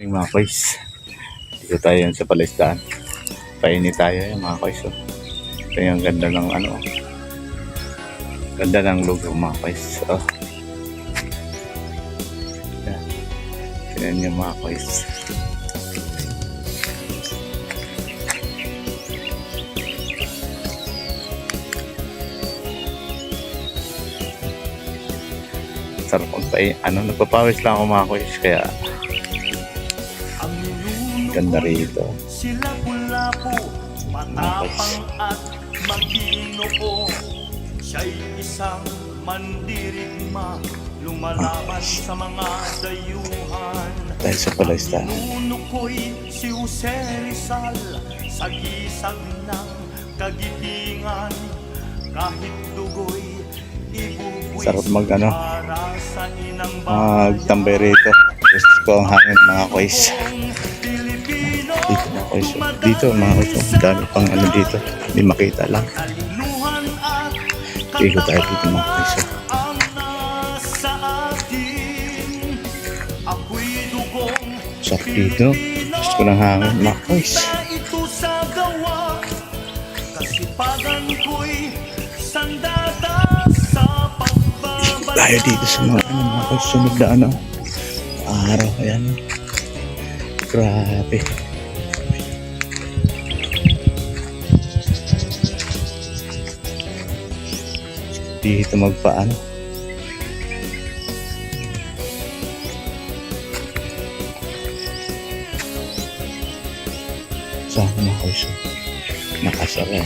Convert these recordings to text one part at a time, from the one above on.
Yung mga koys. Dito tayo sa palaisdaan. Painit tayo yung mga koys. Oh. Ito yung ganda ng ano. Ganda ng lugar mga koys. Oh. Yan. Yan yung mga koys. Sarap magpain. Ano, nagpapawis lang ako mga koys. Kaya Ang ganda rito. Sila pula-po, matapang at maginoo Siya'y isang mandirigma Lumalaban sa mga dayuhan Dahil sa palaisdaan. Nuno ko'y si Jose Rizal Sa gisag ng kagitingan Kahit dugo'y Sarap mag, ano, magtambay rito. Gusto ko ang hangin mga koys. Pilipino Dito mga. Ang dami pang ano dito. Hindi makita lang. Ikot tayo dito mga dugong Sarap dito. Gusto ko ng hangin mga sa pagbabalik Tayo dito sa mga ano mga koys. Sunod na ano. Araw. Ayan. Grabe. Dito magpaano. Sa mga koys. Nakasara.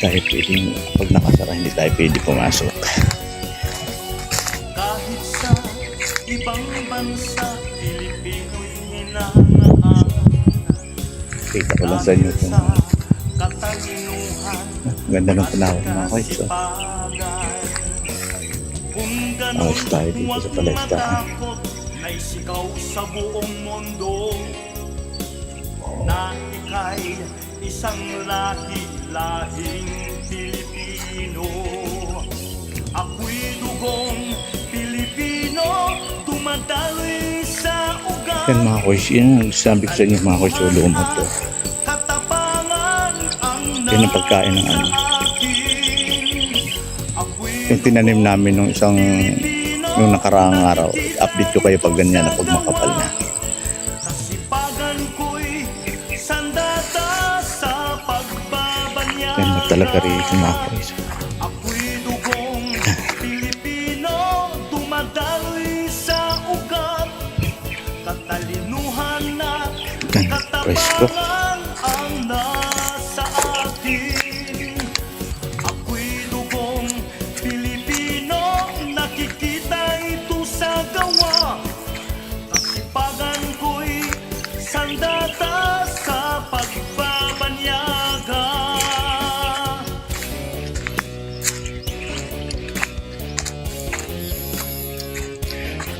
Tayo pwedeng, pag nakasara, hindi tayo pwede pumasok. Kahit sa ibang bansa Pilipino'y hinangaan Kita ko lang sa inyo itong katalinuhan ganda ng panahon mga koys. Oh. Kung Ayos tayo dito sa palaisdaan. Naisikaw sa buong mundo Na ika'y isang lahi, lahing Pilipino Ako'y dugong Pilipino Dumadaloy sa ugat Yan mga koys, yun ang sabi ko sa inyo mga koys, yung lumot to. Katapangan ang pagkain ng ano. Yung tinanim namin nung isang, nung nakaraang araw, update ko kayo pag ganyan na pag makapal na. Yan na talaga rito mga koys.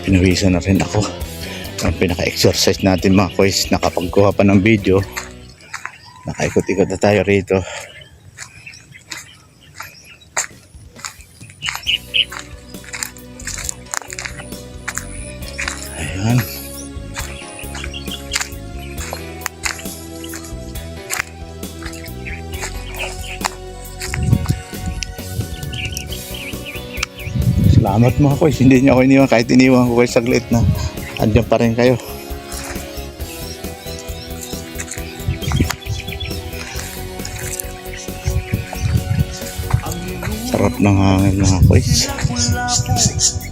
Pinawisan na rin ako. Ang pinaka-exercise natin mga koys, nakapagkuha pa ng video. Nakaikot-ikot na tayo rito. Ayan. Salamat mga koys, hindi niyo ako iniwan. Kahit iniwan ko kayo saglit na andyan pa rin kayo. Sarap ng hangin mga. Lapu-lapu,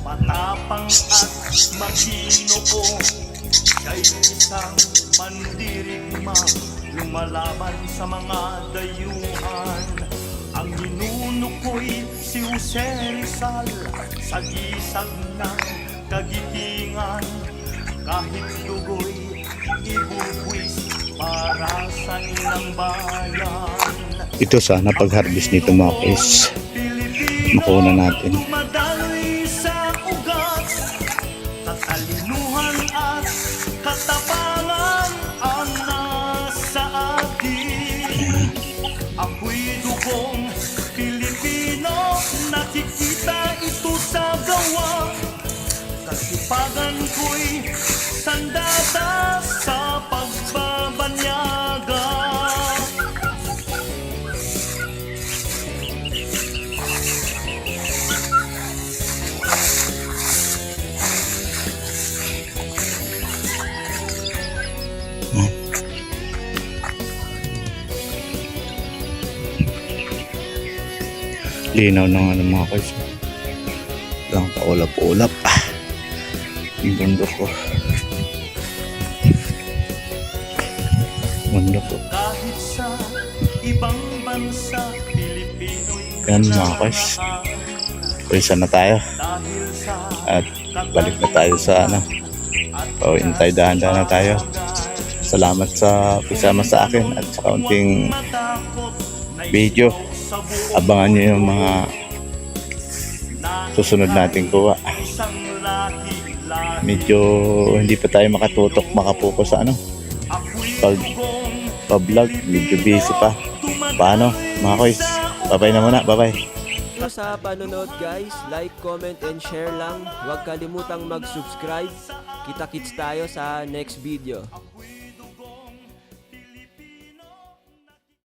matapang at maginoo Siya'y isang mandirigma Lumalaban sa mga dayuhan Ang ninuno ko'y si Jose Rizal Sa gisag ng kagitingan Kahit dugo'y ibubuwis para sa inang bayan Ito sana pag-harvest nito mga koys. Makuha natin. Dumadaloy sa ugat Katalinuhan at katapangan Linaw ng ano mga koys. Lang paulap-ulap. Ah. Yung bundok ko. Bundok ko. Kahit sa ibang bansa, Pilipino'y Yan mga koys. Pwesa na tayo. At balik na tayo sa ano. O, intay dahan-dahan na tayo. Salamat sa pisama sa akin at sa kaunting video. Abangan nyo yung mga susunod nating kuha. Medyo hindi pa tayo makatutok, makapokus sa ano. Pag pa-vlog, medyo busy pa. Paano? Mga koys, babay na muna, babay. Thank you sa panonood guys. Like, comment, and share lang. Huwag kalimutang mag-subscribe. Kita-kits tayo sa next video.